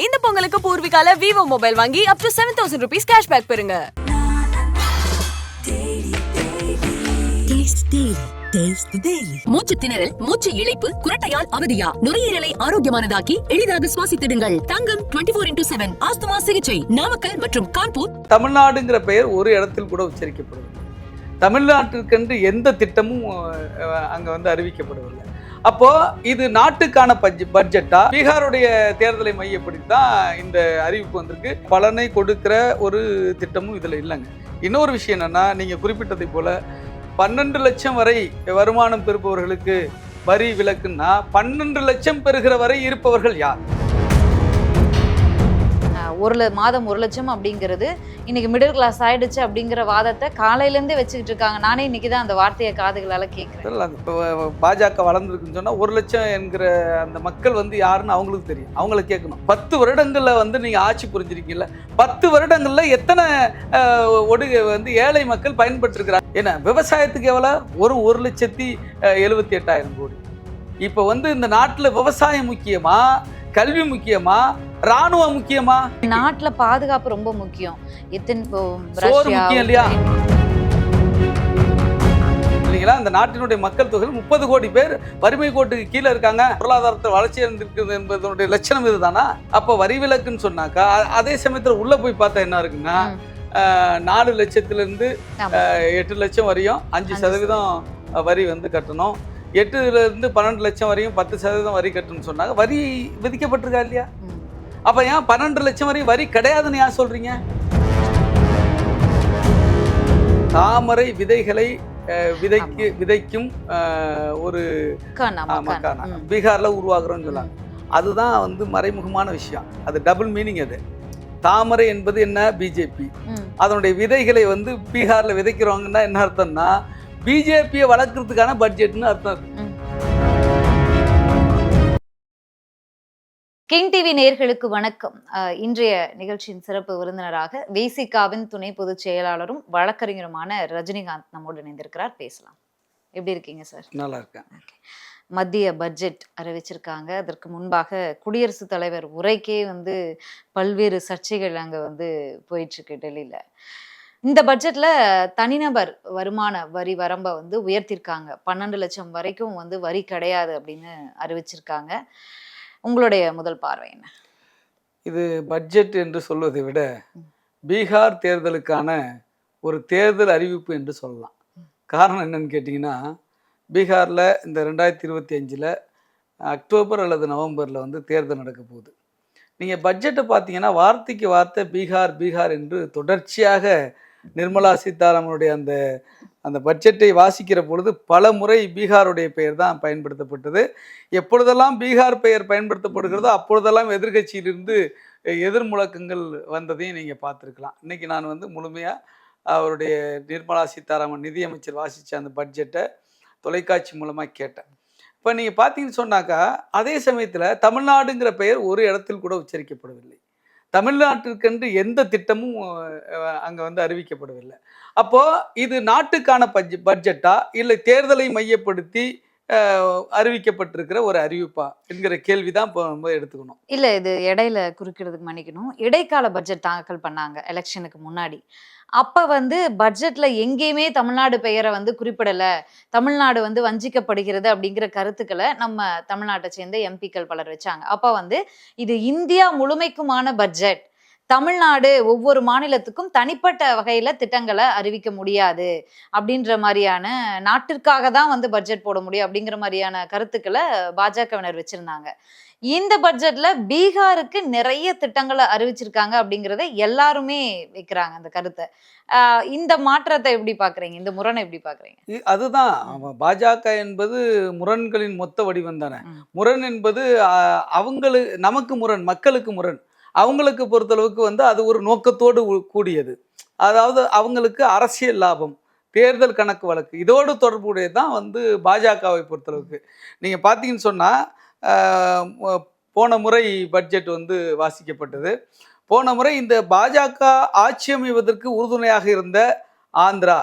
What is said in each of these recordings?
இந்த பொங்கலுக்கு பூர்விகால Vivo mobile வாங்கி up to seven thousand rupees cashback பெறுங்க. மூச்சு திணறல் மூச்சு இழைப்பு குரட்டையால் அவதியா? நுரையீரலை ஆரோக்கியமானதாக்கி எளிதாக சுவாசித்திடுங்கள். தங்கம் twenty four into seven asthma சிகிச்சை நாமக்கல் மற்றும் கான்பூர். தமிழ்நாடுங்கிற பெயர் ஒரு இடத்தில் கூட உச்சரிக்கப்படுவதில்லை. தமிழ்நாட்டிற்கென்று எந்த திட்டமும் அங்க வந்து அறிவிக்கப்படவில்லை. அப்போ இது நாட்டுக்கான பட்ஜெட்டா பீகாருடைய தேர்தலை மையப்படுத்தி தான் இந்த அறிவிப்பு வந்திருக்கு. பலனை கொடுக்கிற ஒரு திட்டமும் இதுல இல்லைங்க. இன்னொரு விஷயம் என்னன்னா நீங்க குறிப்பிட்டதை போல பன்னெண்டு லட்சம் வரை வருமானம் பெறுபவர்களுக்கு வரி விலக்குன்னா பன்னெண்டு லட்சம் பெறுகிற வரை இருப்பவர்கள் யார்? ஒரு மாதம் ஒரு லட்சம் அப்படிங்கிறது இன்னைக்கு மிடில் கிளாஸ் ஆயிடுச்சு அப்படிங்கிற வாதத்தை காலையிலேருந்தே வச்சுக்கிட்டு இருக்காங்க. நானே இன்னைக்கு தான் அந்த வார்த்தையை காதுகளால் கேட்குறேன் இப்போ பாஜக வளர்ந்துருக்குன்னு சொன்னால் ஒரு லட்சம் என்கிற அந்த மக்கள் வந்து யாருன்னு அவங்களுக்கு தெரியும். அவங்கள கேட்கணும். பத்து வருடங்களில் வந்து நீங்கள் ஆட்சி புரிஞ்சிருக்கீங்கல்ல? பத்து வருடங்களில் எத்தனை ஒடுகை ஒடுக வந்து ஏழை மக்கள் பயன்பட்டுருக்கிறாங்க ஏன்னா விவசாயத்துக்கு எவ்வளோ? ஒரு ஒரு லட்சத்தி எழுபத்தி எட்டாயிரம் கோடி. இப்போ வந்து இந்த நாட்டில் விவசாயம் முக்கியமாக கல்வி முக்கியமா? ராணுவம் முக்கியமா? நாட்டுல பாதுகாப்பு ரொம்ப முக்கியம். எத்தனை முக்கியம் இல்லையா? இல்லைங்களா? இந்த நாட்டினுடைய மக்கள் தொகை முப்பது கோடி பேர் வறுமை கோட்டுக்கு கீழே இருக்காங்க. பொருளாதாரத்தில் வளர்ச்சி அடைந்திருக்குது என்பதனுடைய லட்சணம் இதுதானா? அப்போ வரி விலக்குன்னு சொன்னாக்கா அதே சமயத்தில் உள்ள போய் பார்த்தா என்ன இருக்குன்னா நாலு லட்சத்திலிருந்து ஆமா. அஹ், எட்டு லட்சம் வரையும் அஞ்சு சதவீதம் வரி வந்து கட்டணும். எட்டுல இருந்து பன்னெண்டு லட்சம் வரையும் பத்து சதவீதம் வரி கட்டணும்னு சொன்னாங்க. வரி விதிக்கப்பட்டிருக்கா இல்லையா. அப்ப ஏன் பன்னெண்டு லட்சம் வரையும் வரி கிடையாதுன்னு ஏன் சொல்றீங்க? தாமரை விதைகளை விதைக்கு விதைக்கும் ஒரு மக்கானா. பீகார்ல உருவாகுறோம்னு சொல்லாங்க அதுதான் வந்து மறைமுகமான விஷயம். அது டபுள் மீனிங் அது. தாமரை என்பது என்ன? பிஜேபி. அதனுடைய விதைகளை வந்து பீகார்ல விதைக்கிறவங்கன்னா என்ன அர்த்தம்னா பிஜேபியை வளர்க்கறதுக்கான பட்ஜெட்னு அர்த்தம். கிங் டிவி நேயர்களுக்கு வணக்கம். இன்றைய நிகழ்ச்சியின் சிறப்பு விருந்தினராக வேசிகாவின் துணை பொதுச் செயலாளரும் வழக்கறிஞருமான ரஜினிகாந்த் நம்மோடு இணைந்திருக்கிறார். பேசலாம். எப்படி இருக்கீங்க சார்? நல்லா இருக்கேன். மத்திய பட்ஜெட் அறிவிச்சிருக்காங்க. அதற்கு முன்பாக குடியரசுத் தலைவர் உரைக்கே வந்து பல்வேறு சர்ச்சைகள் அங்க வந்து போயிட்டு இருக்கு டெல்லியில. இந்த பட்ஜெட்ல தனிநபர் வருமான வரி வரம்பை வந்து உயர்த்திருக்காங்க. பன்னெண்டு லட்சம் வரைக்கும் வந்து வரி கிடையாது அப்படின்னு அறிவிச்சிருக்காங்க. உங்களுடைய முதல் பார்வை என்ன? இது பட்ஜெட் என்று சொல்வதை விட பீகார் தேர்தலுக்கான ஒரு தேர்தல் அறிவிப்பு என்று சொல்லலாம். காரணம் என்னன்னு கேட்டிங்கன்னா பீகாரில் இந்த ரெண்டாயிரத்தி இருபத்தி அஞ்சில் அக்டோபர் அல்லது நவம்பரில் வந்து தேர்தல் நடக்க போகுது. நீங்கள் பட்ஜெட்டை பார்த்தீங்கன்னா வார்த்தைக்கு வார்த்தை பீகார் பீகார் என்று தொடர்ச்சியாக நிர்மலா சீதாராமனுடைய அந்த அந்த பட்ஜெட்டை வாசிக்கிற பொழுது பல முறை பீகாருடைய பெயர் தான் பயன்படுத்தப்பட்டது. எப்பொழுதெல்லாம் பீகார் பெயர் பயன்படுத்தப்படுகிறதோ அப்பொழுதெல்லாம் எதிர்க்கட்சியிலிருந்து எதிர் முழக்கங்கள் வந்ததையும் நீங்கள் பார்த்துருக்கலாம். இன்றைக்கி நான் வந்து முழுமையாக அவருடைய நிர்மலா சீதாராமன் நிதியமைச்சர் வாசித்த அந்த பட்ஜெட்டை தொலைக்காட்சி மூலமாக கேட்டேன். இப்போ நீங்கள் பார்த்தீங்கன்னு சொன்னாக்கா அதே சமயத்தில் தமிழ்நாடுங்கிற பெயர் ஒரு இடத்தில் கூட உச்சரிக்கப்படவில்லை. தமிழ்நாட்டிற்கென்று எந்த திட்டமும் அங்கே வந்து அறிவிக்கப்படவில்லை. அப்போது இது நாட்டுக்கான பட்ஜெ பட்ஜெட்டா? இல்லை தேர்தலை மையப்படுத்தி அறிவிக்கப்பட்டிருக்கிற ஒரு அறிவிப்பா? என்கிற கேள்வி தான் இப்போ நம்ம எடுத்துக்கணும். இல்ல இது இடையில குறுக்கிறதுக்கு மன்னிக்கணும். இடைக்கால பட்ஜெட் தாக்கல் பண்ணாங்க எலெக்ஷனுக்கு முன்னாடி. அப்போ வந்து பட்ஜெட்டில் எங்கேயுமே தமிழ்நாடு பெயரை வந்து குறிப்பிடலை. தமிழ்நாடு வந்து வஞ்சிக்கப்படுகிறது அப்படிங்கிற கருத்துக்களை நம்ம தமிழ்நாட்டை சேர்ந்த எம்பிக்கள் பலர் வச்சாங்க. அப்போ வந்து இது இந்தியா முழுமைக்குமான பட்ஜெட் தமிழ்நாடு ஒவ்வொரு மாநிலத்துக்கும் தனிப்பட்ட வகையில திட்டங்களை அறிவிக்க முடியாது. அப்படின்ற மாதிரியான நாட்டிற்காக தான் வந்து பட்ஜெட் போட முடியும் அப்படிங்கிற மாதிரியான கருத்துக்களை பாஜகவினர் வச்சிருந்தாங்க. இந்த பட்ஜெட்ல பீகாருக்கு நிறைய திட்டங்களை அறிவிச்சிருக்காங்க அப்படிங்கறத எல்லாருமே வைக்கிறாங்க அந்த கருத்தை. இந்த மாற்றத்தை எப்படி பாக்குறீங்க? இந்த முரணை எப்படி பாக்குறீங்க? அதுதான். பாஜக என்பது முரண்களின் மொத்த வடிவம் தானே. முரண் என்பது அவங்களுக்கு நமக்கு முரண் மக்களுக்கு முரண். அவங்களுக்கு பொறுத்தளவுக்கு வந்து அது ஒரு நோக்கத்தோடு கூடியது. அதாவது அவங்களுக்கு அரசியல் லாபம் தேர்தல் கணக்கு வழக்கு இதோடு தொடர்புடையது தான் வந்து பாஜகவை பொறுத்தளவுக்கு. நீங்கள் பார்த்தீங்கன்னு சொன்னால் போன முறை பட்ஜெட் வந்து வாசிக்கப்பட்டது. போன முறை இந்த பாஜக ஆட்சி அமைவதற்கு உறுதுணையாக இருந்த ஆந்திரா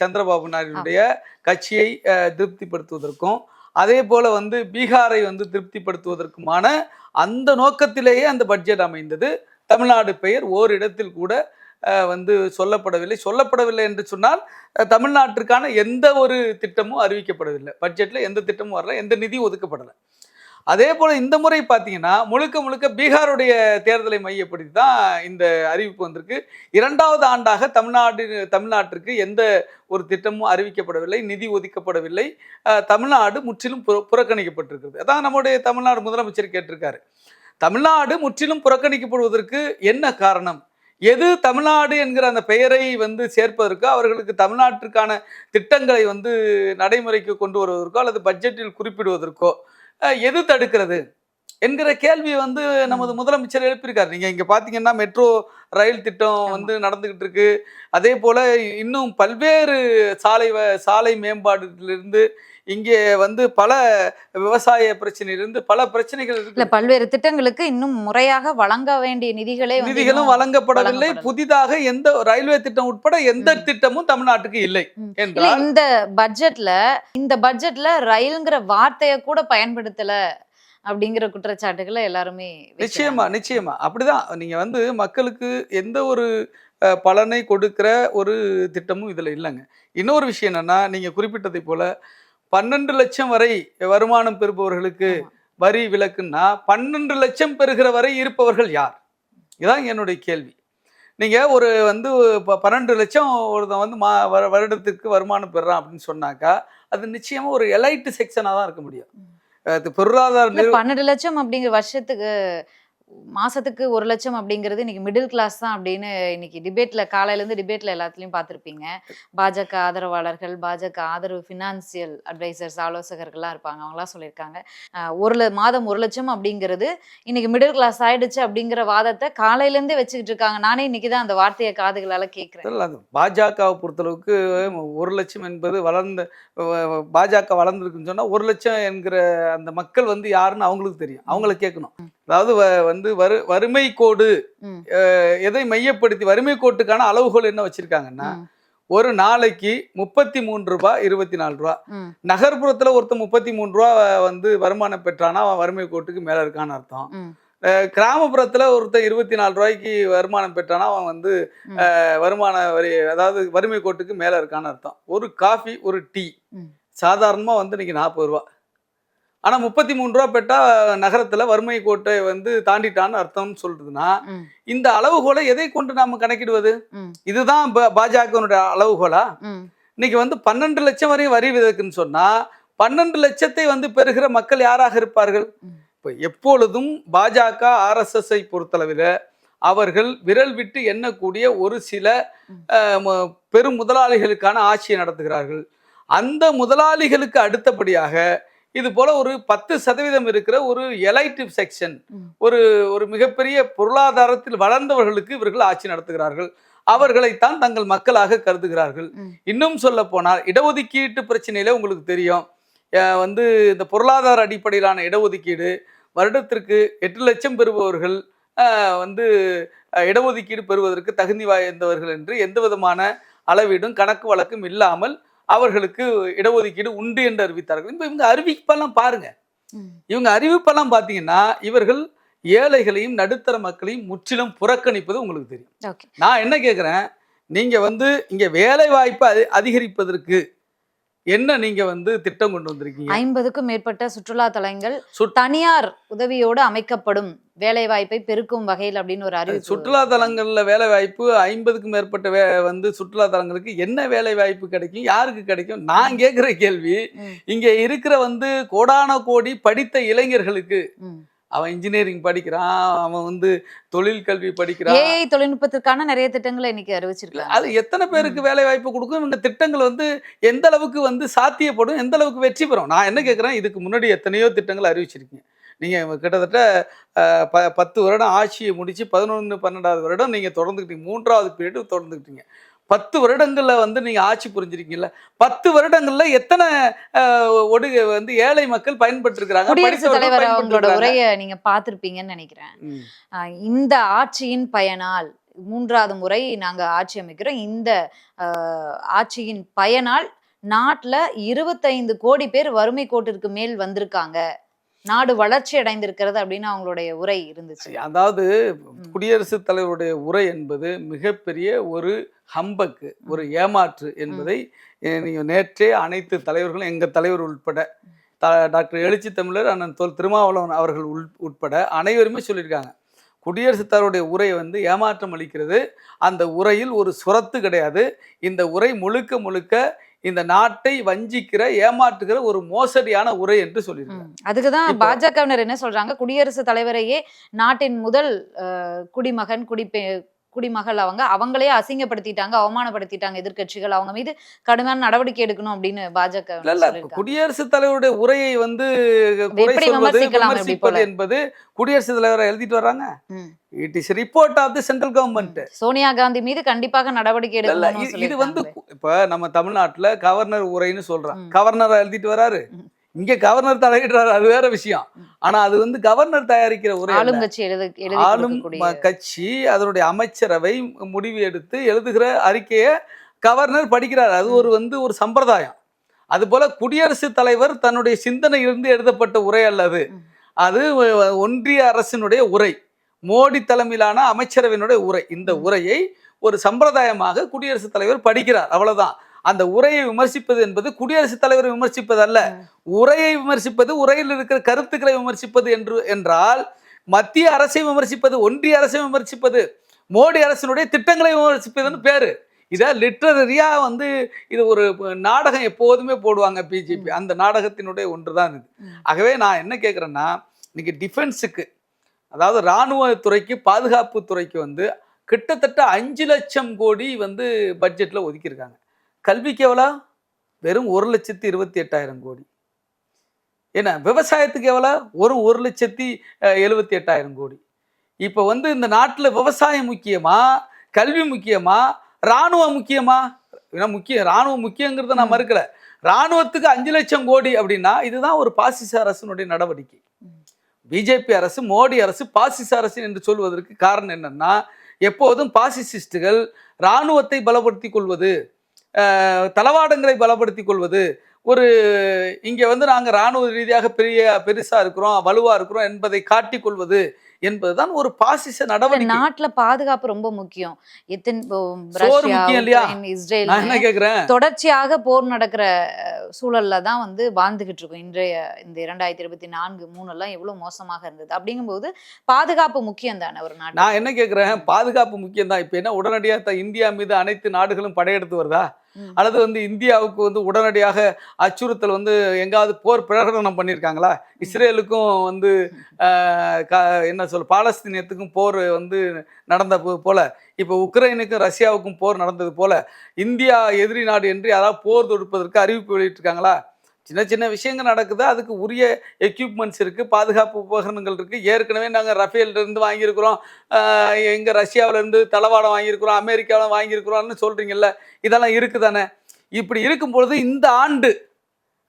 சந்திரபாபு நாயுடுடைய கட்சியை திருப்திப்படுத்துவதற்கும் அதே போல வந்து பீகாரை வந்து திருப்திப்படுத்துவதற்குமான அந்த நோக்கத்திலேயே அந்த பட்ஜெட் அமைந்தது. தமிழ்நாடு பெயர் ஓரிடத்தில் கூட வந்து சொல்லப்படவில்லை. சொல்லப்படவில்லை என்று சொன்னால் தமிழ்நாட்டிற்கான எந்த ஒரு திட்டமும் அறிவிக்கப்படவில்லை. பட்ஜெட்ல எந்த திட்டமும் வரல எந்த நிதியும் ஒதுக்கப்படலை. அதே போல் இந்த முறை பார்த்தீங்கன்னா முழுக்க முழுக்க பீகாருடைய தேர்தலை மையப்படுத்தி தான் இந்த அறிவிப்பு வந்திருக்கு. இரண்டாவது ஆண்டாக தமிழ்நாடு தமிழ்நாட்டிற்கு எந்த ஒரு திட்டமும் அறிவிக்கப்படவில்லை நிதி ஒதுக்கப்படவில்லை. தமிழ்நாடு முற்றிலும் புற- புறக்கணிக்கப்பட்டிருக்கிறது. அதான் நம்முடைய தமிழ்நாடு முதலமைச்சர் கேட்டிருக்காரு. தமிழ்நாடு முற்றிலும் புறக்கணிக்கப்படுவதற்கு என்ன காரணம்? எது தமிழ்நாடு என்கிற அந்த பெயரை வந்து சேர்ப்பதற்கோ அவர்களுக்கு தமிழ்நாட்டிற்கான திட்டங்களை வந்து நடைமுறைக்கு கொண்டு வருவதற்கோ அல்லது பட்ஜெட்டில் குறிப்பிடுவதற்கோ எது தடுக்கிறது? என்கிற கேள்வி வந்து நமது முதலமைச்சர் எழுப்பியிருக்காரு. நீங்க இங்க பாத்தீங்கன்னா மெட்ரோ ரயில் திட்டம். வந்து நடந்துகிட்டு இருக்கு அதே போல இன்னும் பல்வேறு சாலை சாலை மேம்பாடுகளிலிருந்து இங்கே வந்து பல விவசாய பிரச்சனையிலிருந்து பல பிரச்சனைகள் இல்ல பல்வேறு திட்டங்களுக்கு இன்னும் முறையாக வழங்க வேண்டிய நிதிகளே நிதிகளும் வழங்கப்படவில்லை. புதிதாக எந்த ரயில்வே திட்டம் உட்பட எந்த. திட்டமும் தமிழ்நாட்டுக்கு இல்லை என்றால் இந்த பட்ஜெட்ல இந்த பட்ஜெட்ல ரயில்ங்கிற வார்த்தைய கூட பயன்படுத்தல அப்படிங்கிற குற்றச்சாட்டுகளை எல்லாருமே. நிச்சயமா நிச்சயமா அப்படிதான் நீங்க வந்து மக்களுக்கு எந்த ஒரு பலனை கொடுக்கிற ஒரு திட்டமும் இதுல இல்லைங்க இன்னொரு விஷயம் என்னன்னா நீங்க குறிப்பிட்டதை போல பன்னெண்டு லட்சம் வரை வருமானம் பெறுபவர்களுக்கு. வரி விலக்குன்னா பன்னெண்டு லட்சம் பெறுகிற வரை இருப்பவர்கள் யார்? இதான் என்னுடைய கேள்வி. நீங்க ஒரு வந்து இப்போ பன்னெண்டு லட்சம் ஒருத்தன் வந்து மா வரு- வருடத்திற்கு வருமானம் பெறுறான் அப்படின்னு சொன்னாக்கா அது நிச்சயமா ஒரு எலைட் செக்ஷனாக தான் இருக்க முடியும். பொருளாதார பன்னெண்டு லட்சம் அப்படிங்கிற வருஷத்துக்கு மாசத்துக்கு ஒரு லட்சம் அப்படிங்கிறது இன்னைக்கு மிடில் கிளாஸ் தான் அப்படின்னு இன்னைக்கு டிபேட்ல காலையில இருந்து டிபேட்ல எல்லாத்துலயும் பார்த்திருப்பீங்க. பாஜக ஆதரவாளர்கள் பாஜக ஆதரவு பினான்சியல் அட்வைசர்ஸ் ஆலோசகர்கள்லாம் இருப்பாங்க. அவங்களாம் சொல்லியிருக்காங்க. ஒரு மாதம் ஒரு லட்சம் அப்படிங்கிறது இன்னைக்கு மிடில் கிளாஸ் ஆயிடுச்சு அப்படிங்கிற வாதத்தை காலையில இருந்தே வச்சுக்கிட்டு இருக்காங்க. நானே இன்னைக்கு தான் அந்த வார்த்தையை காதுகளால கேட்கிறேன் பாஜகவை பொறுத்தளவுக்கு ஒரு லட்சம் என்பது வளர்ந்த பாஜக வளர்ந்துருக்குன்னு சொன்னா ஒரு லட்சம் என்கிற அந்த மக்கள் வந்து யாருன்னு அவங்களுக்கு தெரியும். அவங்கள கேட்கணும். அதாவது வந்து வறு வறுமை கோடு எதை மையப்படுத்தி வறுமை கோட்டுக்கான அளவுகோல் என்ன வச்சிருக்காங்கன்னா ஒரு நாளைக்கு முப்பத்தி மூன்று ரூபாய் இருபத்தி நாலு ரூபா நகர்ப்புறத்துல ஒருத்தன் முப்பத்தி மூணு ரூபா வந்து வருமானம் பெற்றானா அவன் வறுமை கோட்டுக்கு மேல இருக்கான்னு அர்த்தம். கிராமப்புறத்துல ஒருத்தன் இருபத்தி நாலு ரூபாய்க்கு வருமானம் பெற்றானா அவன் வந்து வருமான வரி அதாவது வறுமை கோட்டுக்கு மேல இருக்கான்னு அர்த்தம். ஒரு காஃபி ஒரு டீ. சாதாரணமா வந்து இன்னைக்கு நாற்பது ரூபா. ஆனா முப்பத்தி மூணு ரூபா பெற்றா நகரத்துல வறுமை கோட்டை வந்து தாண்டிட்டான்னு அர்த்தம்னு சொல்றதுன்னா இந்த அளவுகோலை எதை கொண்டு நாம கணக்கிடுவது? இதுதான் பாஜகனுடைய அளவுகோலா? இன்னைக்கு வந்து பன்னெண்டு லட்சம் வரையும் வரி விதக்குன்னு சொன்னா பன்னெண்டு லட்சத்தை வந்து பெறுகிற மக்கள் யாராக இருப்பார்கள். இப்போ எப்பொழுதும் பாஜக ஆர்எஸ்எஸ்ஐ பொறுத்தளவில் அவர்கள் விரல் விட்டு எண்ணக்கூடிய ஒரு சில பெரும் முதலாளிகளுக்கான ஆட்சியை நடத்துகிறார்கள். அந்த முதலாளிகளுக்கு அடுத்தபடியாக இது போல ஒரு பத்து சதவீதம் இருக்கிற ஒரு எலைட்டிவ் செக்ஷன். ஒரு ஒரு மிகப்பெரிய பொருளாதாரத்தில் வளர்ந்தவர்களுக்கு இவர்கள் ஆட்சி நடத்துகிறார்கள் அவர்களைத்தான் தங்கள் மக்களாக கருதுகிறார்கள். இன்னும் சொல்ல போனால் இடஒதுக்கீட்டு பிரச்சனையில உங்களுக்கு தெரியும் வந்து இந்த பொருளாதார அடிப்படையிலான இடஒதுக்கீடு வருடத்திற்கு எட்டு லட்சம் பெறுபவர்கள் வந்து இடஒதுக்கீடு பெறுவதற்கு தகுதி வாய்ந்தவர்கள் என்று எந்த விதமான அளவீடும் கணக்கு வழக்கும் இல்லாமல் அவர்களுக்கு இடஒதுக்கீடு உண்டு என்று அறிவித்தார்கள். இப்போ இவங்க அறிவிப்பெல்லாம் பாருங்க. இவங்க அறிவிப்பெல்லாம் பார்த்தீங்கன்னா இவர்கள் ஏழைகளையும் நடுத்தர மக்களையும் முற்றிலும் புறக்கணிப்பது உங்களுக்கு தெரியும். நான் என்ன கேட்குறேன் நீங்க வந்து இங்க வேலை வாய்ப்பை அதி- அதிகரிப்பதற்கு என்ன நீங்க வந்து திட்டம் கொண்டு வந்திருக்கீங்க? ஐம்பதுக்கும் மேற்பட்ட சுற்றுலா தலங்கள் தனியார் உதவியோடு அமைக்கப்படும் வேலை வாய்ப்பை பெருக்கும் வகையில் அப்படின்னு ஒரு அறிவிப்பு சுற்றுலா தலங்கள்ல வேலை வாய்ப்பு ஐம்பதுக்கும் மேற்பட்ட வே வந்து சுற்றுலா தலங்களுக்கு என்ன வேலை வாய்ப்பு கிடைக்கும்? யாருக்கு கிடைக்கும்? நான் கேட்குற கேள்வி. இங்க இருக்கிற வந்து கோடான கோடி படித்த இளைஞர்களுக்கு. அவன் இன்ஜினியரிங் படிக்கிறான் அவன் வந்து தொழில் கல்வி படிக்கிறான். ஏஐ தொழில்நுட்பத்திற்கான நிறைய திட்டங்களை இன்னைக்கு அறிவிச்சிருக்காங்க. அது எத்தனை பேருக்கு வேலை வாய்ப்பு கொடுக்கும்? இவங்க திட்டங்கள் வந்து எந்த அளவுக்கு வந்து சாத்தியப்படும்? எந்த அளவுக்கு வெற்றி பெறும்? நான் என்ன கேட்குறேன் இதுக்கு முன்னாடி எத்தனையோ திட்டங்கள் அறிவிச்சிருக்கீங்க. நீங்கள் கிட்டத்தட்ட ப பத்து வருடம் ஆட்சியை முடிச்சு பதினொன்று பன்னெண்டாவது வருடம் நீங்கள் தொடர்ந்துக்கிட்டீங்க மூன்றாவது பீரியடு தொடர்ந்துக்கிட்டீங்க பத்து வருடங்களில் வந்து நீங்கள் ஆட்சி புரிஞ்சிருக்கீங்கல்ல? பத்து வருடங்களில் எத்தனை ஒடுக வந்து ஏழை மக்கள் பயன்பெற்றிருக்கிறாங்க? குடியரசுத் தலைவர் அவங்களோட. உரையை நீங்க பார்த்திருப்பீங்கன்னு நினைக்கிறேன். இந்த ஆட்சியின் பயனால் மூன்றாவது முறை நாங்க ஆட்சி அமைக்கிறோம். இந்த ஆஹ், ஆட்சியின் பயனால் நாட்டுல இருபத்தைந்து கோடி பேர் வறுமை கோட்டிற்கு மேல் வந்திருக்காங்க. நாடு வளர்ச்சி அடைந்திருக்கிறது அப்படின்னு அவங்களுடைய உரை இருந்துச்சு. அதாவது குடியரசுத் தலைவருடைய உரை என்பது மிகப்பெரிய ஒரு ஹம்பக்கு ஒரு ஏமாற்று என்பதை அஹ், நீங்க நேற்றே அனைத்து தலைவர்களும் எங்க தலைவர் உட்பட த- டாக்டர் எழுச்சி தமிழர் அண்ணன் தொல் திருமாவளவன் அவர்கள் உள் உட்பட அனைவருமே சொல்லியிருக்காங்க. குடியரசுத் தலைவருடைய உரை வந்து ஏமாற்றம் அளிக்கிறது. அந்த உரையில் ஒரு சுரத்து கிடையாது. இந்த உரை முழுக்க முழுக்க இந்த நாட்டை வஞ்சிக்கிற ஏமாற்றுகிற ஒரு மோசடியான உரை என்று சொல்லியிருக்காங்க. அதுக்குதான் பாஜகவினர் என்ன சொல்றாங்க குடியரசுத் தலைவரையே நாட்டின் முதல் அஹ், குடிமகன் குடிப்பெ குடிமகள் அவங்க அவங்களே அசிங்கப்படுத்திட்டாங்க அவமானப்படுத்திட்டாங்க எதிர்க்கட்சிகள் அவங்க மீது கடுமையான நடவடிக்கை எடுக்கணும் அப்படின்னு பாஜக. குடியரசுத் தலைவருடைய உரையை வந்து விமர்சிப்பது? என்பது குடியரசுத் தலைவரை எழுதிட்டு வர்றாங்க. It is report of the central government Sonia Gandhi மீது கண்டிப்பாக நடவடிக்கை எடுக்கணும்னு இது- வந்து. இப்ப நம்ம தமிழ்நாட்டுல கவர்னர் உரைன்னு சொல்றோம் ம். கவர்னர் எழுதிட்டு வராரு. இங்க கவர்னர் தலையிடுறாரு அது வேற விஷயம். ஆனா அது வந்து கவர்னர் தயாரிக்கிற எழுதி ஆளும் கொடுக்கக்கூடிய ம- கட்சி அதனுடைய அமைச்சரவை முடிவு எடுத்து எழுதுகிற அறிக்கையை கவர்னர் படிக்கிறார். அது ஒரு வந்து ஒரு சம்பிரதாயம். அதுபோல குடியரசுத் தலைவர் தன்னுடைய சிந்தனையிலிருந்து எழுதப்பட்ட உரை அல்லது. அது. ஒன்றிய அரசினுடைய உரை. மோடி தலைமையிலான அமைச்சரவையினுடைய உரை. இந்த உரையை ஒரு சம்பிரதாயமாக குடியரசுத் தலைவர் படிக்கிறார். அவ்வளவுதான். அந்த உரையை விமர்சிப்பது என்பது குடியரசுத் தலைவரை விமர்சிப்பது அல்ல உரையை விமர்சிப்பது உரையில் இருக்கிற கருத்துக்களை விமர்சிப்பது என்று என்றால் மத்திய அரசை விமர்சிப்பது ஒன்றிய அரசை விமர்சிப்பது மோடி அரசினுடைய திட்டங்களை விமர்சிப்பதுன்னு பேரு. இதை லிட்ரரியா வந்து இது ஒரு நாடகம் எப்போதுமே போடுவாங்க பிஜேபி அந்த நாடகத்தினுடைய ஒன்று தான் இது. ஆகவே நான் என்ன கேட்குறேன்னா இன்னைக்கு டிஃபென்ஸுக்கு அதாவது இராணுவ துறைக்கு பாதுகாப்பு துறைக்கு வந்து கிட்டத்தட்ட அஞ்சு லட்சம் கோடி வந்து பட்ஜெட்டில் ஒதுக்கியிருக்காங்க. கல்விக்கு எவ்வளோ? வெறும் ஒரு லட்சத்தி இருபத்தி எட்டாயிரம் கோடி. என்ன விவசாயத்துக்கு எவ்வளோ? ஒரு ஒரு லட்சத்தி எழுபத்தி எட்டாயிரம் கோடி. இப்போ வந்து இந்த நாட்டில் விவசாயம் முக்கியமா? கல்வி முக்கியமா? இராணுவம் முக்கியமா? ஏன்னா முக்கியம் இராணுவம் முக்கியங்கிறத நான். மறுக்கல. இராணுவத்துக்கு அஞ்சு லட்சம் கோடி அப்படின்னா இதுதான் ஒரு பாசிச அரசினுடைய நடவடிக்கை. பிஜேபி அரசு மோடி அரசு பாசிச அரசு என்று சொல்வதற்கு காரணம் என்னன்னா எப்போதும் பாசிசிஸ்டுகள் இராணுவத்தை பலப்படுத்திக் கொள்வது. தளவாடங்களை பலப்படுத்திக் கொள்வது. ஒரு இங்கே வந்து நாங்கள் இராணுவ ரீதியாக பெரிய பெருசா இருக்கிறோம் வலுவா இருக்கிறோம் என்பதை காட்டிக் கொள்வது என்பதுதான் ஒரு பாசிச நடவடிக்கை. நாட்டுல பாதுகாப்பு ரொம்ப முக்கியம். எத்தனை தொடர்ச்சியாக போர் நடக்கிற சூழல்ல தான் வந்து வாழ்ந்துகிட்டு இருக்கோம். இன்றைய இந்த இரண்டாயிரத்தி இருபத்தி நான்கு மூணு எல்லாம் எவ்வளவு மோசமாக இருந்தது. அப்படிங்கும்போது பாதுகாப்பு முக்கியம் தானே ஒரு நாட்டு நான் என்ன கேட்குறேன் பாதுகாப்பு முக்கியம் தான். இப்போ என்ன உடனடியாக இந்தியா மீது அனைத்து நாடுகளும் படையெடுத்து வருதா. அல்லது வந்து இந்தியாவுக்கு வந்து உடனடியாக அச்சுறுத்தல் வந்து எங்காவது போர் பிரகடனம் பண்ணியிருக்காங்களா? இஸ்ரேலுக்கும் வந்து என்ன சொல் பாலஸ்தீனியத்துக்கும் போர் வந்து நடந்த போல. இப்போ உக்ரைனுக்கும் ரஷ்யாவுக்கும் போர் நடந்தது போல. இந்தியா எதிரி நாடு என்று யாராவது போர் தொடுப்பதற்கு அறிவிப்பு வெளியிட்டிருக்காங்களா? சின்ன சின்ன விஷயங்கள் நடக்குது. அதுக்கு உரிய எக்யூப்மெண்ட்ஸ் இருக்குது பாதுகாப்பு உபகரணங்கள் இருக்குது ஏற்கனவே நாங்கள் ரஃபேல்லேருந்து வாங்கியிருக்கிறோம். எங்கள் ரஷ்யாவிலேருந்து தளவாடம் வாங்கியிருக்கிறோம். அமெரிக்காவில் வாங்கியிருக்கிறோம்னு சொல்கிறீங்கல்ல இதெல்லாம் இருக்குதானே? இப்படி இருக்கும் பொழுது இந்த ஆண்டு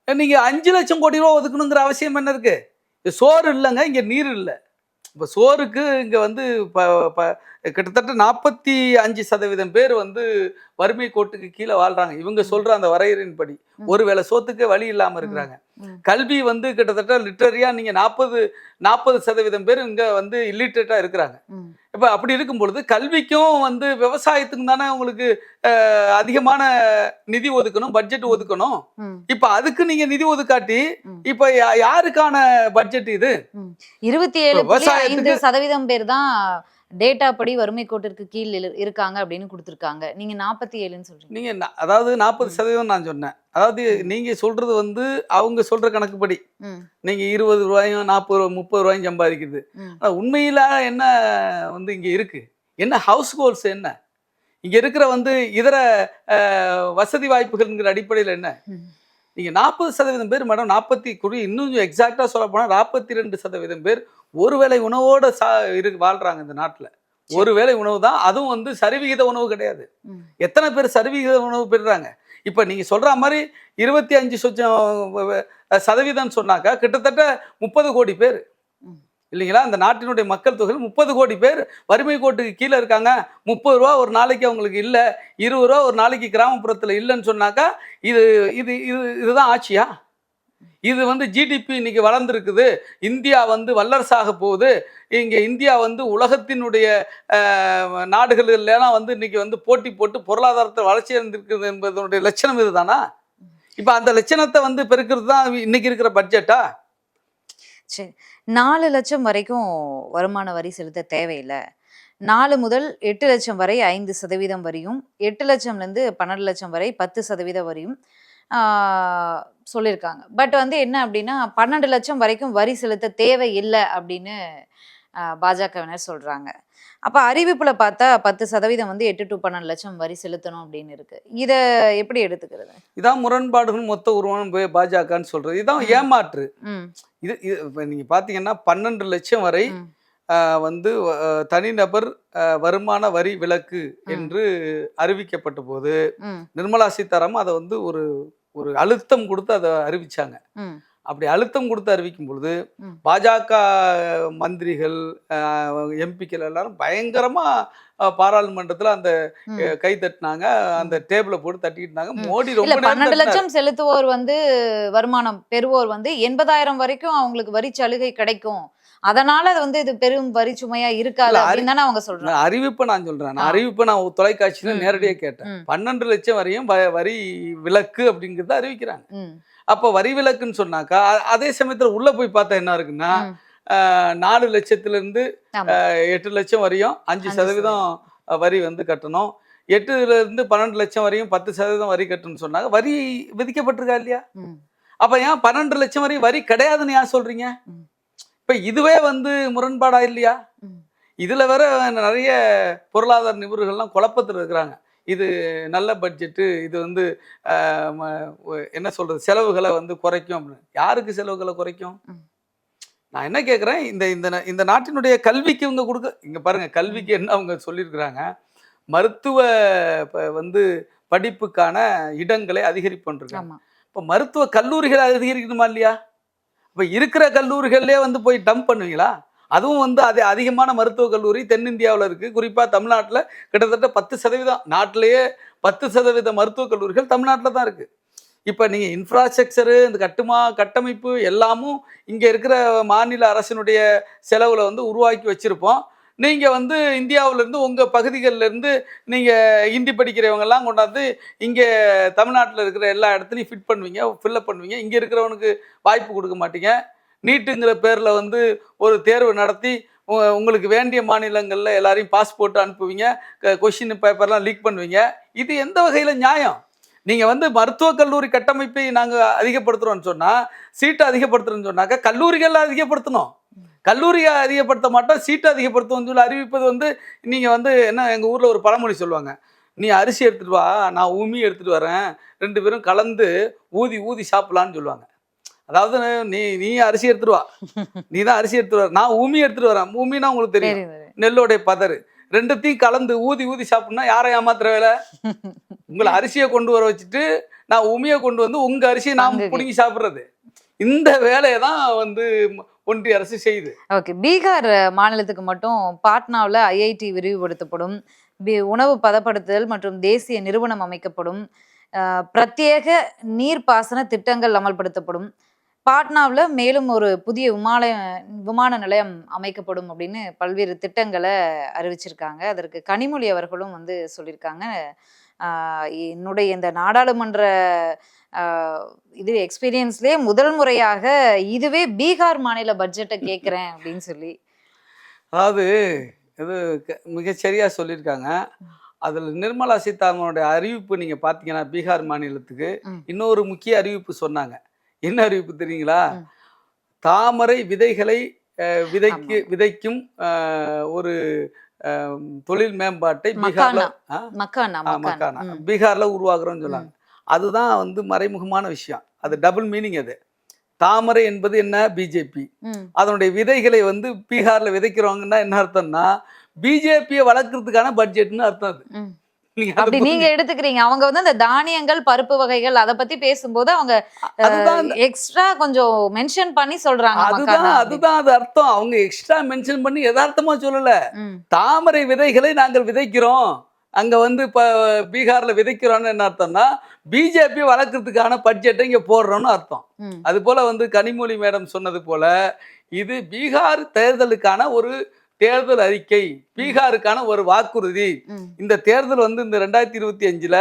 நீங்கள் அஞ்சு லட்சம் கோடி ரூபா ஒதுக்கணுங்கிற அவசியம் என்ன இருக்குது சோறு இல்லைங்க இங்கே நீர் இல்லை. இப்போ சோறுக்கு இங்க வந்து கிட்டத்தட்ட நாற்பத்தி அஞ்சு சதவீதம் பேர் வந்து வறுமை கோட்டுக்கு கீழே வாழ்றாங்க இவங்க சொல்ற அந்த வரையறையின்படி. ஒருவேளை சோத்துக்கு வழி இல்லாம இருக்கிறாங்க. கல்வி வந்து கிட்டத்தட்ட லிட்டரியா நீங்க நாற்பது நாற்பது சதவீதம் பேர் இங்க வந்து இல்லிட்ரேட்டா இருக்கிறாங்க. இப்போ அப்படி இருக்கும் பொழுது கல்விக்கும் வந்து விவசாயத்துக்கும் தானே உங்களுக்கு அதிகமான நிதி ஒதுக்கணும் பட்ஜெட் ஒதுக்கணும். இப்போ அதுக்கு நீங்க நிதி ஒதுக்காட்டி. இப்போ யாருக்கான பட்ஜெட் இது இருபத்தி ஏழு விவசாயத்துக்கு- சதவீதம் பேர் தான் டேட்டா படி வறுமை கோட்டிற்கு கீழ் இரு- இருக்காங்க அப்படின்னு கொடுத்திருக்காங்க. நீங்க நாற்பத்தி ஏழுன்னு சொல்றீங்க. நீங்க அதாவது நாற்பது. சதவீதம் நான் சொன்னேன். அதாவது நீங்க சொல்றது வந்து அவங்க சொல்ற கணக்குப்படி. நீங்க இருபது ரூபாயும் நாற்பது ரூபா முப்பது ரூபாயும் சம்பாதிக்குது. ஆனா உண்மையில என்ன வந்து இங்க இருக்கு? என்ன ஹவுஸ் கோல்ஸ் என்ன? இங்க இருக்கிற வந்து இதர வசதி வாய்ப்புகள்ங்கிற அடிப்படையில் என்ன? ம். நீங்க நாற்பது சதவீதம் பேர் மேடம் நாற்பத்தி குடி இன்னும் எக்ஸாக்டா சொல்ல போனா நாற்பத்தி ரெண்டு சதவீதம் பேர் ஒருவேளை உணவோட சா இரு வாழ்றாங்க இந்த நாட்டுல ஒருவேளை உணவு தான் அதுவும் வந்து சரிவிகித உணவு கிடையாது. எத்தனை பேர் சரிவிகித உணவு பெறுறாங்க இப்போ நீங்க சொல்ற மாதிரி இருபத்தி அஞ்சு சொச்சம் வ- வ- சதவீதம் சொன்னாக்கா கிட்டத்தட்ட முப்பது கோடி பேர். இல்லைங்களா? அந்த நாட்டினுடைய மக்கள் தொகை முப்பது கோடி பேர் வறுமை கோட்டுக்கு கீழே இருக்காங்க. முப்பது ரூபா ஒரு நாளைக்கு அவங்களுக்கு இல்லை. இருபது ரூபா ஒரு நாளைக்கு கிராமப்புறத்தில் இல்லைன்னு சொன்னாக்கா இது இது இது இதுதான் ஆட்சியா? இது வந்து ஜிடிபி இன்னைக்கு வளர்ந்துருக்குது. இந்தியா வந்து வல்லரசாக போகுது. இங்கே இந்தியா வந்து உலகத்தினுடைய அஹ், வந்து இன்னைக்கு வந்து போட்டி போட்டு பொருளாதாரத்தை வளர்ச்சி அடைந்திருக்குது என்பதனுடைய லட்சணம் இதுதானா? இப்போ அந்த லட்சணத்தை வந்து பெருக்கிறது தான் இன்னைக்கு இருக்கிற பட்ஜெட்டா சரி நாலு லட்சம் வரைக்கும் வருமான வரி செலுத்த தேவையில்லை. நாலு முதல் எட்டு லட்சம் வரை ஐந்து சதவீதம் வரியும் எட்டு லட்சம்லேருந்து பன்னெண்டு லட்சம் வரை பத்து சதவீத வரியும் சொல்லியிருக்காங்க பட் வந்து என்ன அப்படின்னா பன்னெண்டு லட்சம் வரைக்கும் வரி செலுத்த தேவையில்லை அப்படின்னு ஆஹ், பாஜகவினர் சொல்றாங்க. அப்ப அறிவிப்புல பார்த்தா பத்து சதவீதம் வந்து எட்டு டு பன்னெண்டு லட்சம் வரி செலுத்தணும் அப்படின்னு இருக்கு. இத எப்படி எடுத்துக்கிறது? இதான் முரண்பாடுகள் மொத்த உருவம் பாஜகன்னு சொல்றது. இதான் ஏமாற்று. இது இது இப்போ நீங்கள் பார்த்தீங்கன்னா பன்னெண்டு லட்சம் வரை வந்து தனிநபர் வருமான வரி விலக்கு என்று அறிவிக்கப்பட்ட போது நிர்மலா சீதாராமன் அதை வந்து ஒரு ஒரு அழுத்தம் கொடுத்து அதை அறிவிச்சாங்க. அப்படி அழுத்தம் கொடுத்து அறிவிக்கும் பொழுது. பாஜக மந்திரிகள் எம்பிக்கள் எல்லாரும் பயங்கரமா பாராளுமன்றத்துல அந்த கை தட்டினாங்க அந்த டேபிளை போட்டு தட்டிட்டு இருந்தாங்க. மோடி ரொம்ப பன்னெண்டு. லட்சம் செலுத்துவோர் வந்து வருமானம் பெறுவோர் வந்து எண்பதாயிரம் வரைக்கும் அவங்களுக்கு வரி சலுகை கிடைக்கும் அதனால அது வந்து இது பெரும் வரி சுமையா இருக்காது அப்படின்னு அவங்க சொல்றாங்க அறிவிப்பை நான் சொல்றேன் நான். அறிவிப்பை நான் தொலைக்காட்சியில ம், நேரடியாக கேட்டேன். பன்னெண்டு லட்சம் வரையும் வரி விலக்கு அப்படிங்கிறத அறிவிக்கிறாங்க அப்போ வரி விலக்குன்னு சொன்னாக்கா அதே சமயத்துல உள்ள போய் பார்த்தா என்ன இருக்குன்னா நாலு லட்சத்துல இருந்து ஆமா. ஆஹ், எட்டு லட்சம் வரையும் அஞ்சு சதவீதம் வரி வந்து கட்டணும். எட்டுல இருந்து பன்னெண்டு லட்சம் வரையும் பத்து சதவீதம் வரி கட்டணும்னு சொன்னாங்க வரி விதிக்கப்பட்டிருக்கா இல்லையா? அப்ப ஏன் பன்னெண்டு லட்சம் வரையும் வரி கிடையாதுன்னு ஏன் சொல்றீங்க? ம். இப்ப இதுவே வந்து முரண்பாடா இல்லையா. இதுல வேற நிறைய பொருளாதார நிபுணர்கள்லாம் குழப்பத்தில் இருக்கிறாங்க. இது நல்ல பட்ஜெட்டு இது வந்து என்ன சொல்றது செலவுகளை வந்து குறைக்கும் அப்படின்னு. யாருக்கு செலவுகளை குறைக்கும். நான் என்ன கேட்குறேன் இந்த இந்த இந்த நாட்டினுடைய கல்விக்கு இவங்க கொடுக்க இங்க பாருங்க கல்விக்கு என்ன அவங்க சொல்லியிருக்கிறாங்க மருத்துவ வந்து படிப்புக்கான இடங்களை அதிகரிப்புன்றிருக்காங்க இப்போ மருத்துவ கல்லூரிகளை அதிகரிக்கணுமா இல்லையா? இப்போ இருக்கிற கல்லூரிகள்லேயே வந்து போய் டம்ப் பண்ணுவீங்களா? அதுவும் வந்து அது அதிகமான மருத்துவக் கல்லூரி தென்னிந்தியாவில் இருக்குது குறிப்பாக தமிழ்நாட்டில் கிட்டத்தட்ட பத்து சதவீதம் நாட்டிலேயே பத்து சதவீத மருத்துவக் கல்லூரிகள் தமிழ்நாட்டில் தான் இருக்குது இப்போ நீங்கள் இன்ஃப்ராஸ்ட்ரக்சரு இந்த கட்டுமா கட்டமைப்பு எல்லாமும் இங்கே இருக்கிற மாநில அரசினுடைய செலவில் வந்து உருவாக்கி வச்சுருப்போம். நீங்கள் வந்து இந்தியாவிலேருந்து உங்கள் பகுதிகளிலேருந்து நீங்கள் ஹிந்தி படிக்கிறவங்கெல்லாம் கொண்டாந்து இங்கே தமிழ்நாட்டில் இருக்கிற எல்லா இடத்துலையும் ஃபிட் பண்ணுவீங்க ஃபில்லப் பண்ணுவீங்க. இங்கே இருக்கிறவனுக்கு வாய்ப்பு கொடுக்க மாட்டீங்க. நீட்டுங்கிற பேரில் வந்து ஒரு தேர்வு நடத்தி உ- உங்களுக்கு வேண்டிய மாநிலங்களில் எல்லாரையும் பாஸ்போர்ட் அனுப்புவீங்க கொஷின் பேப்பர்லாம் லீக் பண்ணுவீங்க. இது எந்த வகையில் நியாயம்? நீங்கள் வந்து மருத்துவக் கல்லூரி கட்டமைப்பை நாங்கள் அதிகப்படுத்துகிறோம்னு சொன்னால் சீட்டை அதிகப்படுத்துறோம்னு சொன்னாக்கா கல்லூரிகள் அதிகப்படுத்தணும். கல்லூரியை அதிகப்படுத்த மாட்டோம் சீட்டை அதிகப்படுத்துவோம்னு சொல்லி அறிவிப்பது வந்து நீங்கள் வந்து என்ன எங்கள் ஊரில் ஒரு பழமொழி சொல்லுவாங்க. நீ அரிசி எடுத்துகிட்டு வா நான் உமி எடுத்துகிட்டு வரேன் ரெண்டு பேரும் கலந்து ஊதி ஊதி சாப்பிட்லான்னு சொல்லுவாங்க. அதாவது நீ நீ அரிசி வா. நீ தான் அரிசி எடுத்துட்டு வர நான் உமி எடுத்துட்டு வரேன். உமினா உங்களுக்கு தெரியும். நெல்லோடைய பதறு. ரெண்டுத்தையும் கலந்து ஊதி ஊதி சாப்பிட்னா யாரை ஏமாத்துற வேலை? உங்களை அரிசியை கொண்டு வர வச்சுட்டு நான் உமியை கொண்டு வந்து உங்க அரிசியை பங்குக்கு. பிடுங்கி சாப்பிட்றது. இந்த வேலையை தான் வந்து ஒன்றிய அரசு செய்யுது. ஓகே. பீகார் மாநிலத்துக்கு மட்டும் பாட்னாவில் ஐஐடி விரிவுபடுத்தப்படும். உணவு பதப்படுத்துதல் மற்றும் தேசிய நிறுவனம் அமைக்கப்படும். பிரத்யேக நீர்ப்பாசன திட்டங்கள் அமல்படுத்தப்படும். பாட்னாவில் மேலும் ஒரு புதிய விமான விமான நிலையம் அமைக்கப்படும் அப்படின்னு பல்வேறு திட்டங்களை அறிவிச்சிருக்காங்க. அதற்கு கனிமொழி அவர்களும் வந்து சொல்லியிருக்காங்க. என்னுடைய இந்த நாடாளுமன்ற இது எக்ஸ்பீரியன்ஸ்லேயே முதல் முறையாக இதுவே பீகார் மாநில பட்ஜெட்டை கேட்குறேன் அப்படின்னு சொல்லி. அதாவது இது க- மிகச் சரியா சொல்லியிருக்காங்க. அதில் நிர்மலா சீதாராமனுடைய அறிவிப்பு நீங்கள் பார்த்தீங்கன்னா பீகார் மாநிலத்துக்கு. இன்னொரு முக்கிய அறிவிப்பு சொன்னாங்க. என்ன அறிவிப்பு தெரியுங்களா. தாமரை விதைகளை விதைக்கு விதைக்கும் ஒரு தொழில் மேம்பாட்டை பீகார்ல மக்கானா. பீகார்ல உருவாக்குறோம்னு சொன்னாங்க அதுதான் வந்து மறைமுகமான விஷயம். அது டபுள் மீனிங் அது. தாமரை என்பது என்ன? பிஜேபி. அதனுடைய விதைகளை வந்து பீகார்ல விதைக்கிறவங்கன்னா என்ன அர்த்தம்னா பிஜேபியை வளர்க்கறதுக்கான பட்ஜெட்னு அர்த்தம் அதை. அப்படி நீங்க எடுத்துக்கிறீங்க. அவங்க வந்து அந்த தானியங்கள் பருப்பு வகைகள் அத பத்தி பேசும்போது அவங்க எக்ஸ்ட்ரா கொஞ்சம் மென்ஷன் பண்ணி சொல்றாங்க அதுதான். அதுதான் அது அர்த்தம். அவங்க எக்ஸ்ட்ரா மென்ஷன் பண்ணி யதார்த்தமா சொல்லல. தாமரை விதைகளை நாங்கள் விதைக்கிறோம். அங்க வந்து இப்ப பீகார்ல விதைக்கிறோம்னு என்ன அர்த்தம்னா பிஜேபி வளர்க்கறதுக்கான பட்ஜெட்டை இங்க போடுறோம்னு அர்த்தம். அது போல வந்து கனிமொழி மேடம் சொன்னது போல இது பீகார் தேர்தலுக்கான ஒரு தேர்தல் அறிக்கை பீகாருக்கான ஒரு வாக்குறுதி. இந்த தேர்தல் வந்து இந்த ரெண்டாயிரத்தி இருபத்தி அஞ்சுல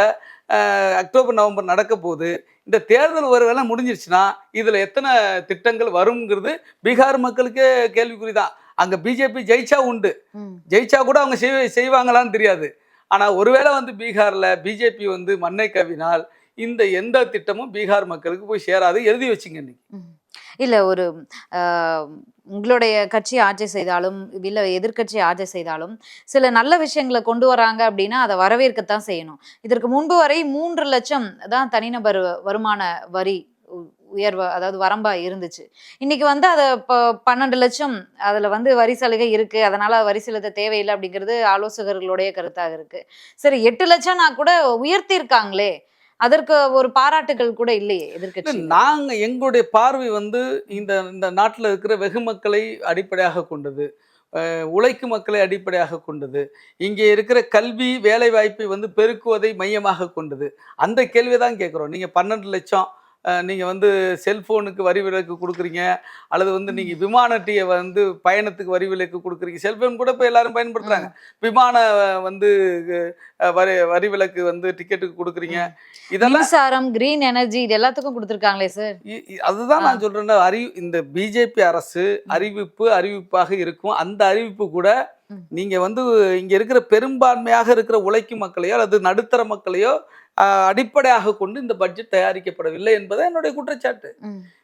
அக்டோபர் நவம்பர் நடக்க போகுது. இந்த தேர்தல் ஒருவேளை முடிஞ்சிருச்சுன்னா இதுல எத்தனை திட்டங்கள் வருங்கிறது பீகார் மக்களுக்கே கேள்விக்குறி தான் அங்க பிஜேபி ஜெயிச்சா உண்டு. ஜெயிச்சா கூட அவங்க செய்வ செய்வாங்களான்னு தெரியாது. ஆனா ஒருவேளை வந்து பீகார்ல பிஜேபி வந்து மண்ணை கவினால் இந்த எந்த திட்டமும் பீகார் மக்களுக்கு போய் சேராது. எழுதி வச்சுங்க இன்னைக்கு. இல்லை ஒரு உங்களுடைய கட்சி ஆட்சி செய்தாலும் இல்லை எதிர்க்கட்சி ஆட்சி செய்தாலும் சில நல்ல விஷயங்களை கொண்டு வராங்க அப்படின்னா அதை வரவேற்கத்தான் செய்யணும். இதற்கு முன்பு வரை மூன்று லட்சம் தான் தனிநபர் வருமான வரி உயர்வு அதாவது வரம்பா இருந்துச்சு. இன்னைக்கு வந்து அதை இப்போ பன்னெண்டு லட்சம் அதுல வந்து வரி சலுகை இருக்கு. அதனால வரி செலுத்த தேவையில்லை அப்படிங்கிறது ஆலோசகர்களுடைய கருத்தாக இருக்கு. சரி எட்டு லட்சம்னா கூட உயர்த்தி இருக்காங்களே அதற்கு ஒரு பாராட்டுகள் கூட இல்லையே எதிர்க்கட்சி. நாங்க எங்களுடைய பார்வை வந்து இந்த இந்த நாட்டில் இருக்கிற வெகு மக்களை அடிப்படையாக கொண்டது. உழைக்கும் மக்களை அடிப்படையாக கொண்டது. இங்கே இருக்கிற கல்வி வேலை வாய்ப்பை வந்து பெருக்குவதை மையமாக கொண்டது. அந்த கேள்வியை தான் கேட்குறோம். நீங்கள் பன்னெண்டு லட்சம் நீங்கள் வந்து செல்ஃபோனுக்கு வரி விலக்கு கொடுக்குறீங்க அல்லது வந்து நீங்கள் விமான டீயை வந்து பயணத்துக்கு வரி விலக்கு கொடுக்குறீங்க. செல்ஃபோன் கூட இப்போ எல்லாரும் பயன்படுத்துகிறாங்க விமான வந்து வரி வரி விலக்கு வந்து டிக்கெட்டுக்கு கொடுக்குறீங்க. இதெல்லாம் மின்சாரம் கிரீன் எனர்ஜி இது எல்லாத்துக்கும் கொடுத்துருக்காங்களே சார் அதுதான் நான் சொல்றேன். அறி இந்த பிஜேபி அரசு அறிவிப்பு அறிவிப்பாக இருக்கும். அந்த அறிவிப்பு கூட. நீங்க வந்து இங்க இருக்கிற பெரும்பான்மையாக இருக்கிற உழைக்கும் மக்களையோ அல்லது நடுத்தர மக்களையோ அடிப்படையாக கொண்டு இந்த பட்ஜெட் தயாரிக்கப்படவில்லை என்பதை என்னுடைய குற்றச்சாட்டு.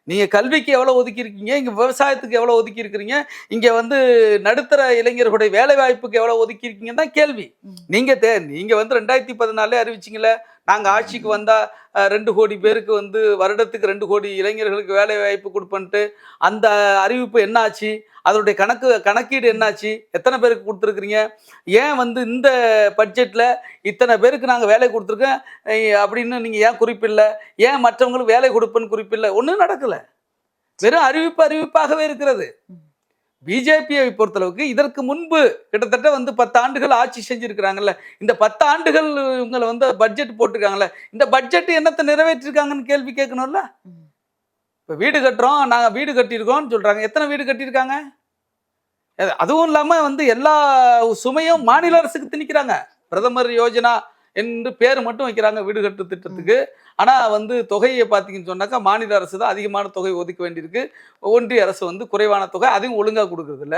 ம். நீங்க கல்விக்கு எவ்வளவு ஒதுக்கி இருக்கீங்க இங்க விவசாயத்துக்கு எவ்வளவு ஒதுக்கி இருக்கிறீங்க இங்க வந்து நடுத்தர இளைஞர்களுடைய வேலை வாய்ப்புக்கு எவ்வளவு ஒதுக்கி இருக்கீங்க தான் கேள்வி. ம். நீங்க தே நீங்க வந்து ரெண்டாயிரத்தி பதினாலே அறிவிச்சிங்களே நாங்க ஆட்சிக்கு வந்தா அஹ், ரெண்டு கோடி பேருக்கு வந்து வருடத்துக்கு ரெண்டு கோடி இளைஞர்களுக்கு வேலை வாய்ப்பு கொடுப்பன்ட்டு அந்த அறிவிப்பு என்னாச்சு? அதனுடைய கணக்கு கணக்கீடு என்னாச்சு? எத்தனை பேருக்கு கொடுத்துருக்குறீங்க? ஏன் வந்து இந்த பட்ஜெட்ல இத்தனை பேருக்கு நாங்க வேலை கொடுத்துருக்கோம்? அப்படின்னு நீங்க ஏன் குறிப்பிடல? ஏன் மற்றவங்களுக்கு வேலை கொடுப்பேன்னு குறிப்பிடல? ஒன்றும் நடக்கல. வெறும் அறிவிப்பு அறிவிப்பாகவே இருக்கிறது. பிஜேபியை பொறுத்தளவுக்கு இதற்கு முன்பு கிட்டத்தட்ட வந்து பத்து ஆண்டுகள் ஆட்சி செஞ்சுருக்கிறாங்கல்ல இந்த பத்து ஆண்டுகள் இவங்களை வந்து பட்ஜெட் போட்டிருக்காங்கல்ல இந்த பட்ஜெட் என்னத்தை நிறைவேற்றிருக்காங்கன்னு கேள்வி கேட்கணும்ல? இப்போ வீடு கட்டுறோம் நாங்கள் வீடு கட்டியிருக்கோம்னு சொல்கிறாங்க எத்தனை வீடு கட்டியிருக்காங்க? அதுவும் இல்லாமல் வந்து எல்லா சுமையும் மாநில அரசுக்கு திணிக்கிறாங்க. பிரதமர் யோஜனா என்று பேர் மட்டும் வைக்கிறாங்க வீடு கட்டு திட்டத்துக்கு. ஆனால் வந்து தொகையை பார்த்தீங்கன்னு சொன்னாக்கா மாநில அரசு தான் அதிகமான தொகை ஒதுக்க வேண்டியிருக்கு ஒன்றிய அரசு வந்து குறைவான தொகை அதையும் ஒழுங்காக கொடுக்கறது இல்ல.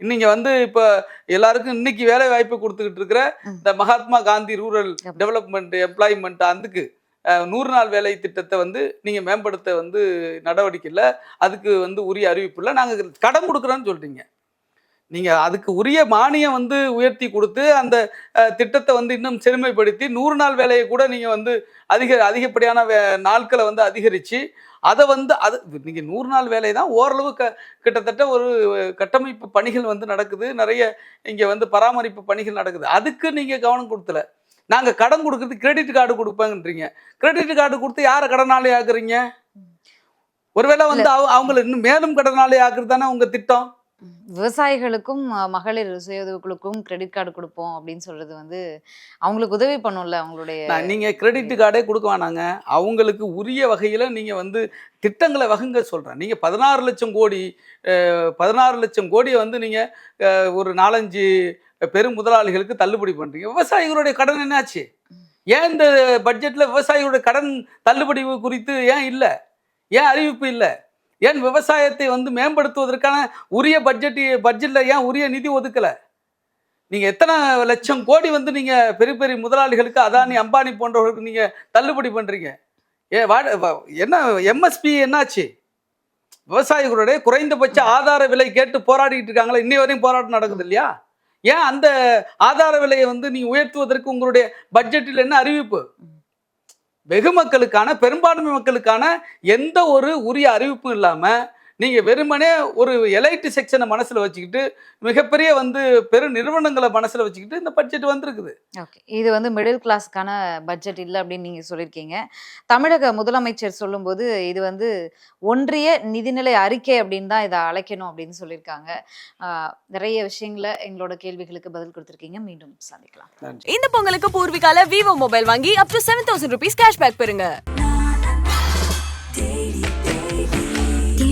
இன்னைக்கு வந்து இப்போ எல்லாருக்கும் இன்னைக்கு வேலை வாய்ப்பு கொடுத்துக்கிட்டு இருக்கிற. இந்த Mahatma Gandhi rural. Development employment அதுக்கு நூறு நாள் வேலை திட்டத்தை வந்து நீங்கள் மேம்படுத்த வந்து நடவடிக்கை இல்லை அதுக்கு வந்து உரிய அறிவிப்பு இல்லை நாங்கள் கடன் கொடுக்குறோன்னு சொல்றீங்க நீங்கள் அதுக்கு உரிய மானியம் வந்து உயர்த்தி கொடுத்து அந்த திட்டத்தை வந்து இன்னும் செழுமைப்படுத்தி நூறு நாள் வேலையை கூட நீங்கள் வந்து அதிக அதிகப்படியான வே நாட்களை வந்து அதிகரித்து அதை வந்து அது நீங்கள் நூறு நாள் வேலை தான் ஓரளவு க கிட்டத்தட்ட ஒரு கட்டமைப்பு பணிகள் வந்து நடக்குது. நிறைய இங்கே வந்து பராமரிப்பு பணிகள் நடக்குது. அதுக்கு நீங்கள் கவனம் கொடுத்துல நாங்கள் கடன் கொடுக்குறது கிரெடிட் கார்டு கொடுப்பாங்கன்றீங்க கிரெடிட் கார்டு கொடுத்து யாரை கடனாளி ஆக்குறீங்க ஒருவேளை வந்து அவ- அவங்கள இன்னும் மேலும் கடனாளி ஆக்குறது தானே உங்கள் திட்டம். விவசாயிகளுக்கும் மகளிர் சுய உதவிக்குழுக்கும் கிரெடிட் கார்டு கொடுப்போம் அப்படின்னு சொல்றது வந்து அவங்களுக்கு உதவி பண்ணும்ல அவங்களுடைய நீங்க கிரெடிட் கார்டே கொடுக்க வேணாங்க. அவங்களுக்கு உரிய வகையில நீங்க வந்து திட்டங்களை வகுங்க சொல்றேன். நீங்க பதினாறு லட்சம் கோடி பதினாறு லட்சம் கோடியை வந்து நீங்க அஹ், ஒரு நாலஞ்சு பெரும் முதலாளிகளுக்கு தள்ளுபடி பண்றீங்க. விவசாயிகளுடைய கடன் என்னாச்சு? ஏன் இந்த பட்ஜெட்ல விவசாயிகளுடைய கடன் தள்ளுபடி குறித்து ஏன் இல்லை? ஏன் அறிவிப்பு இல்லை? ஏன் விவசாயத்தை வந்து மேம்படுத்துவதற்கான உரிய பட்ஜெட் பட்ஜெட்டில் ஏன் உரிய நிதி ஒதுக்கலை? நீங்கள் எத்தனை லட்சம் கோடி வந்து நீங்கள் பெரிய பெரிய முதலாளிகளுக்கு அதானி அம்பானி போன்றவர்களுக்கு நீங்கள் தள்ளுபடி பண்ணுறீங்க ஏ வா என்ன எம்எஸ்பி என்னாச்சு? விவசாயிகளுடைய குறைந்தபட்ச ஆதார விலை கேட்டு போராடிட்டு இருக்காங்களா இன்னை வரையும் போராட்டம் நடக்குது இல்லையா? ஏன் அந்த ஆதார விலையை வந்து நீங்கள் உயர்த்துவதற்கு உங்களுடைய பட்ஜெட்டில் என்ன அறிவிப்பு? வெகு மக்களுக்கான பெரும்பான்மை மக்களுக்கான எந்த ஒரு உரிய அறிவிப்பும் இல்லாமல் நீங்கள் வெறுமனே ஒரு எலைட்டு செக்ஷனை மனசில் வச்சுக்கிட்டு மிகப்பெரிய வந்து பெரு நிறுவனங்களை மனசில் வச்சுக்கிட்டு இந்த பட்ஜெட் வந்திருக்குது. ஓகே இது வந்து மிடில் கிளாஸ்க்கான பட்ஜெட் இல்லை அப்படின்னு நீங்க சொல்லியிருக்கீங்க. தமிழக முதலமைச்சர் சொல்லும்போது இது வந்து ஒன்றிய நிதிநிலை அறிக்கை அப்படின்னு தான் இதை அழைக்கணும் அப்படின்னு சொல்லியிருக்காங்க. நிறைய விஷயங்களை எங்களோட கேள்விகளுக்கு பதில் கொடுத்துருக்கீங்க. மீண்டும் சந்திக்கலாம். நன்றி. இந்த பொங்கலுக்கு பூர்விகால விவோ மொபைல் வாங்கி up to seven thousand rupees cashback பெறுங்க.